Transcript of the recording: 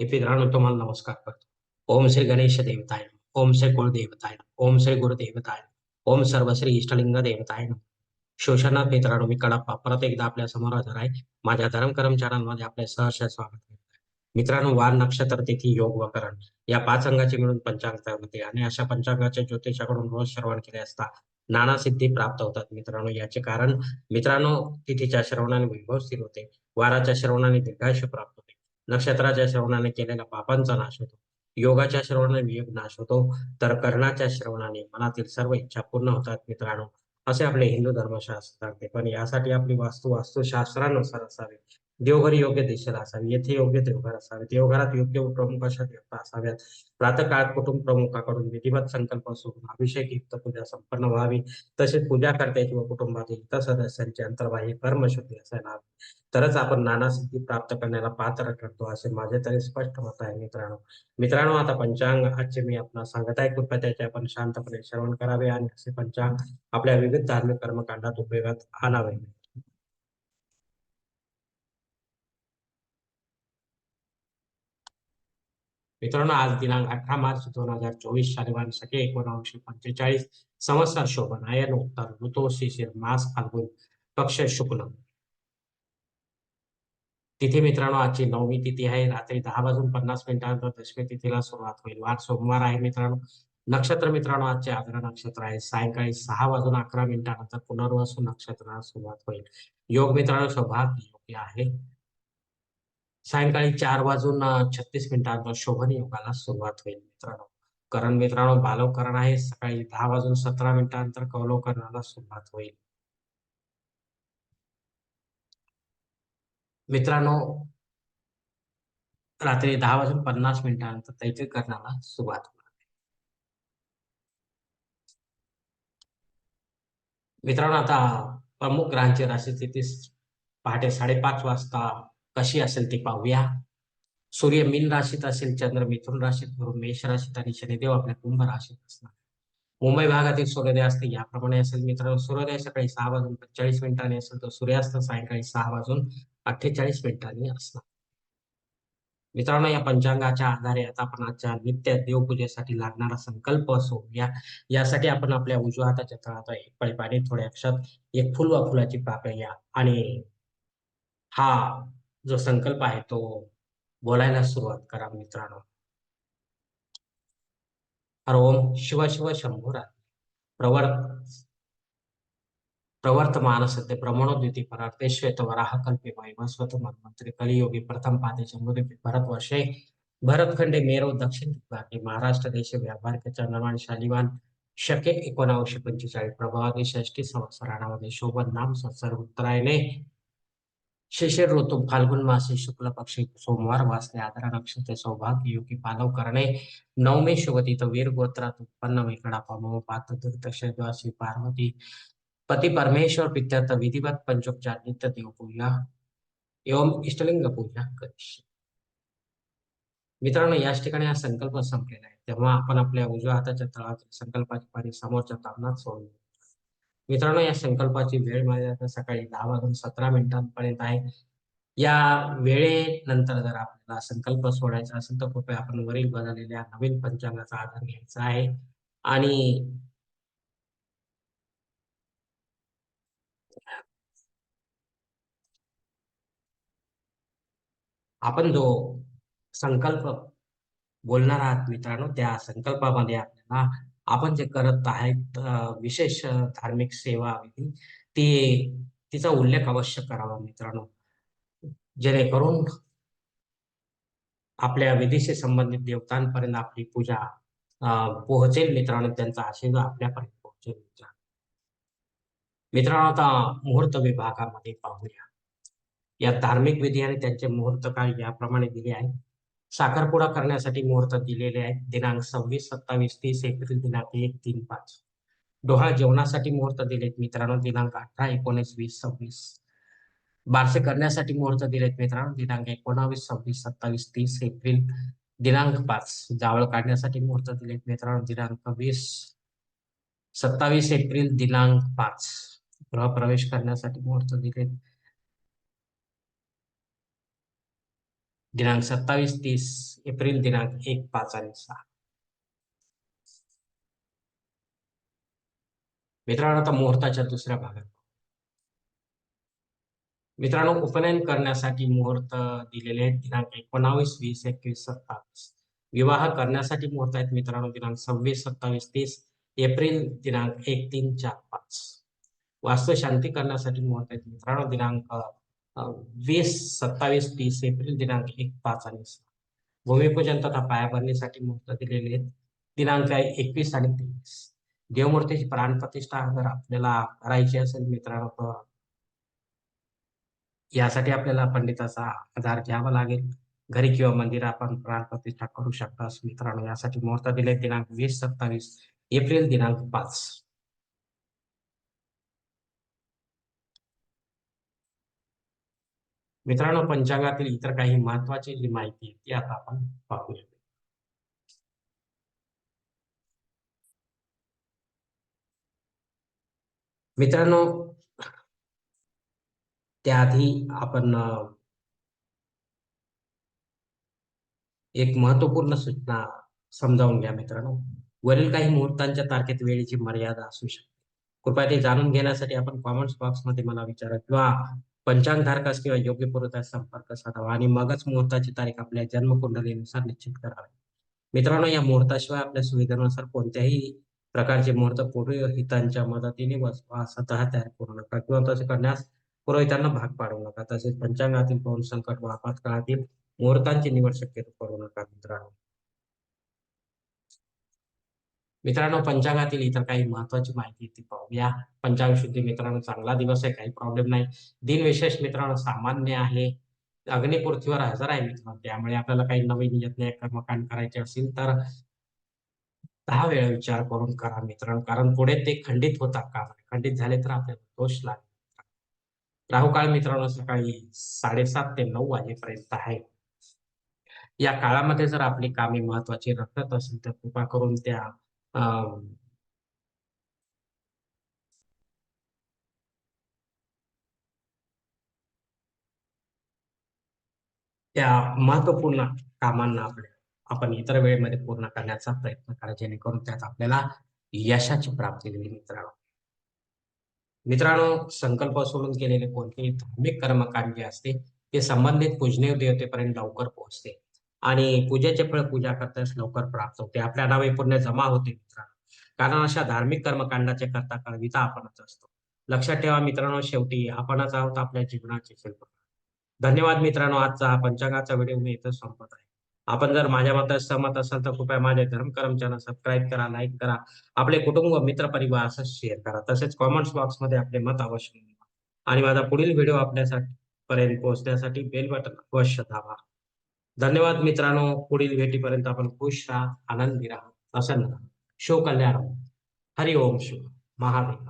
मी मित्रांनो तुम्हाला नमस्कार करतो. ओम श्री गणेश देवताय ओम श्री कुलदेवताय ओम श्री गुरुदेवताय ओम सर्व श्री इष्टलिंग देवताय शोषणात मित्रांनो मी कडाप्पा परत एकदा आपल्यासमोर हजर आहे. माझ्या धर्म कर्मचाऱ्यांमध्ये आपले सहर्ष स्वागत मित्रांनो वार नक्षत्र तिथी योग व करण या पाच अंगाचे मिळून पंचांग तयार होते आणि अशा पंचांगाच्या ज्योतिषाकडून रोज श्रवण केले असता नाना सिद्धी प्राप्त होतात मित्रांनो. याचे कारण मित्रांनो तिथीच्या श्रवणाने वैभव स्थिर होते. वाराच्या श्रवणाने दीर्घायुष्य प्राप्त होते. नक्षत्राच्या श्रवणाने केलेल्या पापांचा नाश होतो. योगाच्या श्रवणाने वियोग नाश होतो. तर कर्णाच्या श्रवणाने मनातील सर्व इच्छा पूर्ण होतात मित्रांनो. असे आपले हिंदू धर्मशास्त्र सांगते. पण यासाठी आपली वास्तू वास्तुशास्त्रानुसार असावी. देवघर योग्य दिशेला असावी. येथे योग्य देवघर असावे. देवघरात योग्य प्रमुख अशा देवता असाव्यात? प्रातकाळात कुटुंब प्रमुखाकडून विधिवत संकल्प सोडून अभिषेक युक्त पूजा संपन्न व्हावी. तसेच पूजा करण्याची व कुटुंबातील इतर सदस्यांची अंतर्बाह्य कर्मशुद्धी असायला हवी. तरच आपण नाना सिद्धी प्राप्त करण्याला पात्र ठरतो असे माझे तरी स्पष्ट मत आहे मित्रांनो. मित्रांनो आता पंचांग आजचे मी आपला सांगत आहे. कृपया त्याचे आपण शांतपणे श्रवण करावे आणि असे पंचांग आपल्या विविध धार्मिक कर्मकांडात उपयोगात आणावे. मित्रांनो आज दिनांक अठरा मार्च दोन हजार चोवीस शनिवार सके एकोणावीसशे पंचेचाळीस संवत्सर शोभन उत्तर ऋतू शिशिर मास फाल्गुन पक्ष शुक्ल. तिथे मित्रांनो आजची नवमी तिथी आहे. रात्री दहा वाजून पन्नास मिनिटांनंतर दशमी तिथीला सुरुवात होईल. वार सोमवार आहे मित्रांनो. नक्षत्र मित्रांनो आजचे आग्रा नक्षत्र आहे. सायंकाळी सहा वाजून अकरा मिनिटानंतर पुनर्वसू नक्षत्राला सुरुवात होईल. योग मित्रांनो सौभाग्य योग्य आहे. सायंकाळी चार वाजून छत्तीस मिनिटांनंतर शोभन योगाला सुरुवात होईल मित्रांनो. करण मित्रांनो बालवकरण आहे. सकाळी दहा वाजून सतरा मिनिटांनंतर कौलवकरणाला सुरुवात होईल. मित्रांनो रात्री दहा वाजून पन्नास मिनिटांत तैत्री करण्याला सुरुवात होणार मित्रांनो आता प्रमुख ग्रहांची राशीस्थिती पहाटे साडेपाच वाजता कशी असेल ती पाहूया. सूर्य मीन राशीत असेल चंद्र मिथुन राशीत गुरु मेष राशीत आणि शनिदेव आपल्या कुंभ राशीत असणार मुंबई भागातील सूर्योदय असते याप्रमाणे असेल मित्रांनो सूर्योदय सकाळी सहा वाजून पंचेचाळीस मिनिटांनी असेल तर सूर्यास्त सायंकाळी सहा वाजून अठ्ठेचाळीस मिनिटांनी असणार. मित्रांनो या पंचांगाच्या आधारे आता आपण आजच्या नित्य देवपूजेसाठी लागणारा संकल्प असो या यासाठी आपण आपल्या उजव्या हाताच्या तळात एक पळी थोड्या अक्षात एक फुल व फुलाची पाकळी या. आणि हा जो संकल्प आहे तो बोलायला सुरुवात करा मित्रांनो. हर ओम शिव शिव शंभुरा प्रवर्त प्रवर्तमान सत्य ब्रह्मणोद्युती परार्थे श्वेत वराह कल्पे वैवस्वत मन्वंतरी कलियोगी प्रथम पादे चंद्र भरत भरतखंडे मेरव दक्षिण दिग्भागे महाराष्ट्र देश व्यापार चंद्रमान शालिवान। शके एकोणावीसशे पंचेचाळीस प्रभावादी षष्टी संवत्सराणामध्ये शोभन नाम संसार उत्तरायणे। शिशिर ऋतू फाल्गुन मासे शुक्ल पक्षी सोमवार वासने आदरा नक्षत्र सौभाग्य योगी पालव करणे। नवमे शुभतीत वीर गोत्रात उत्पन्न वेकडा पमो पात द्वासी पार्वती। पती परमेश्वर पित्यर्थ विधिवत पंचोपचार नित्य देव पूजा एवं इष्टलिंग पूजा करीश मित्रांनो याच ठिकाणी हा संकल्प संपलेला आहे. तेव्हा आपण आपल्या उजव्या हाताच्या तळातील संकल्पाची पाणी समोरच्या तापनात सोडून मित्रांनो या संकल्पाची वेळ माझ्या सकाळी दहा वाजून सतरा मिनिटांपर्यंत आहे. या वेळेनंतर जर आपल्याला संकल्प सोडायचा असेल तर कृपया आपण वरील बदललेल्या नवीन पंचांगाचा आधार घ्यायचा आहे. आणि आपण जो संकल्प बोलणार आहात मित्रांनो त्या संकल्पामध्ये आपल्याला आपण जे करत आहेत विशेष धार्मिक सेवा ती तिचा उल्लेख अवश्य करावा मित्रांनो. जेणेकरून आपल्या विधीशी संबंधित देवतांपर्यंत आपली पूजा पोहोचेल मित्रांनो त्यांचा आशीर्वाद आपल्यापर्यंत पोहोचेल मित्रांनो. मित्रांनो आता मुहूर्त विभागामध्ये पाहूया. या धार्मिक विधी आणि त्यांचे मुहूर्त काळ याप्रमाणे दिले आहे साखरपुडा करण्यासाठी मुहूर्त दिलेले आहेत. दिनांक सव्वीस सत्तावीस तीस एप्रिल दिनांक एक तीन पाच. डोहाळ जेवणासाठी मुहूर्त दिलेत मित्रांनो दिनांक अठरा एकोणीस वीस सव्वीस. बारसे करण्यासाठी मुहूर्त दिलेत मित्रांनो दिनांक एकोणावीस सव्वीस सत्तावीस तीस एप्रिल दिनांक पाच. जावळ काढण्यासाठी मुहूर्त दिलेत मित्रांनो दिनांक वीस. सत्तावीस एप्रिल दिनांक पाच. गृहप्रवेश करण्यासाठी मुहूर्त दिलेत दिनांक सत्तावीस तीस एप्रिल दिनांक एक पाच आणि सहा. मित्रांनो आता मुहूर्ताच्या दुसऱ्या भागात. मित्रांनो उपनयन करण्यासाठी मुहूर्त दिलेले आहेत दिनांक एकोणावीस वीस एकवीस सत्तावीस. विवाह करण्यासाठी मुहूर्त आहेत मित्रांनो दिनांक सव्वीस सत्तावीस तीस एप्रिल दिनांक एक तीन चार पाच. वास्तू शांती करण्यासाठी मुहूर्त आहेत मित्रांनो दिनांक वीस सत्तावीस तीस एप्रिल दिनांक एक पाच आणि सहा. भूमिपूजन तथा पायाभरणीसाठी मुहूर्त दिलेले आहेत. दिनांक एकवीस आणि तेवीस. देवमूर्तीची प्राणप्रतिष्ठा जर आपल्याला करायची असेल मित्रांनो यासाठी आपल्याला पंडिताचा आधार घ्यावा लागेल. घरी किंवा मंदिर आपण प्राणप्रतिष्ठा करू शकता मित्रांनो. यासाठी मुहूर्त दिले दिनांक वीस सत्तावीस एप्रिल दिनांक पाच. मित्रांनो पंचांगातील इतर काही महत्वाची जी माहिती आहे ती आता आपण पाहूया. मित्रांनो त्याआधी आपण एक महत्त्वपूर्ण सूचना समजावून घ्या मित्रांनो. वरील काही मुहूर्तांच्या तारखेत वेळेची मर्यादा असू शकते. कृपया ते जाणून घेण्यासाठी आपण कॉमेंट्स बॉक्समध्ये मला विचारा किंवा पंचांगधारकास किंवा योग्य पुरवठ्यास संपर्क साधावा आणि मगच मुहूर्ताची तारीख आपल्या जन्मकुंडलीनुसार निश्चित करावी. मित्रांनो या मुहूर्ताशिवाय आपल्या सुविधेनुसार कोणत्याही प्रकारचे मुहूर्त पुरोहितांच्या मदतीने स्वतः तयार करू नका किंवा तसे करण्यास पुरोहितांना भाग पाडू नका. तसेच पंचांगातील पाऊन संकट व आपत्काळातील मुहूर्तांची निवड शक्यतो करू नका मित्रांनो. मित्रांनो पंचांगातील इतर काही महत्वाची माहिती ती पाहूया. पंचांग शुद्धी मित्रांनो चांगला दिवस आहे काही प्रॉब्लेम नाही. दिन विशेष मित्रांनो सामान्य आहे. अग्निपृथ्वीवर हजर आहे मित्रांनो त्यामुळे आपल्याला काही नवीन यज्ञ कर्मकांड करायचे असेल तर दहा वेळा विचार करून करा मित्रांनो कारण पुढे ते खंडित होतात का? खंडित झाले तर आपल्याला दोष लागेल. राहुकाळ मित्रांनो सकाळी साडेसात ते नऊ वाजेपर्यंत आहे. या काळामध्ये जर आपली कामे महत्वाची रखत असेल तर कृपा करून त्या Um, त्या महत्त्वपूर्ण कामांना आपल्या आपण इतर वेळेमध्ये पूर्ण करण्याचा प्रयत्न करा जेणेकरून त्यात आपल्याला यशाची प्राप्ती होईल मित्रांनो. मित्रांनो संकल्प सोडून केलेले कोणतेही धार्मिक कर्मकांड जे असते ते संबंधित पूजनीय देवतेपर्यंत लवकर पोहोचते. आणि पूजेचे फळ पूजा करताच लवकर प्राप्त होते. आपल्या नावे पुण्य जमा होते मित्रांनो. कारण अशा धार्मिक कर्मकांडाचे करता कळविता आपणच असतो. लक्षात ठेवा मित्रांनो शेवटी आपणच आहोत आपल्या जीवनाचे शिल्प धन्यवाद मित्रांनो आजचा हा पंचांगाचा व्हिडिओ मी इथं संपत आहे. आपण जर माझ्या मतात सहमत असाल तर कृपया माझे धर्म चॅनल सबस्क्राईब करा लाईक करा आपले कुटुंब मित्र परिवार असं शेअर करा. तसेच कॉमेंट्स बॉक्समध्ये आपले मत अवश्य आणि माझा पुढील व्हिडिओ आपल्यासाठी पर्यंत पोहोचण्यासाठी बेल बटन अवश्य दाबा. धन्यवाद मित्रांनो. पुढील भेटीपर्यंत आपण खुश राहा आनंदी राहा प्रसन्न राहा. शो कल्याण हरि ओम शिव महादेव.